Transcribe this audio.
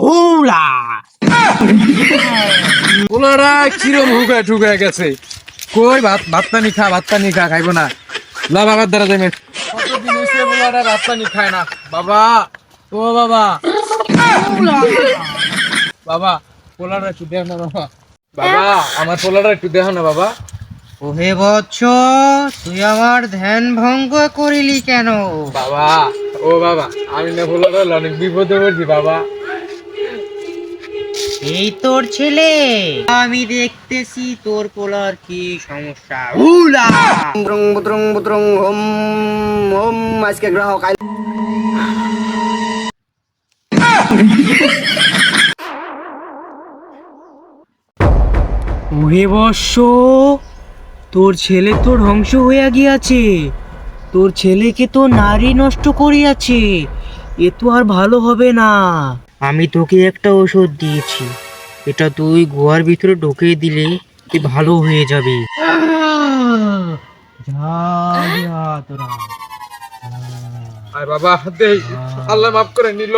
হুলা। ওনারা কিরম হুকায় ঠুকায় গেছে? কই ভাত ভাত পানি খা ভাত পানি খা খাইবো না। লা বাবার দ্বারা যাবে কতদিন হয়েছে ওনারা ভাত পানি খায় না? বাবা ও বাবা। বাবা পোলাটা একটু দেখ না বাবা। বাবা আমার পোলাটা একটু দেখো না বাবা। ওহে বৎস তুই আমার ধ্যান ভঙ্গ করিলি কেন? বাবা ও বাবা আমি না পোলাটা অনেক বিপদে পড়ছি বাবা। এই তোর ছেলে। আমি দেখতেছি তোর পোলার কি সমস্যা। হুলা বুদ্রং বুদ্রং বুদ্রং হোম হোম আজকে গ্রাহক আই ওহে বৎস তোর ছেলে তো ধ্বংস হইয়া গিয়াছে। তোর ছেলেকে তো নারী নষ্ট করিয়াছে এ তো আর ভালো হবে না। আমি তোকে একটা ওষুধ দিয়েছি এটা তুই গুহার ভিতরে ঢুকে দিলে তুই ভালো হয়ে যাবে। আয় বাবা দেই আল্লাহ মাফ করে নিল।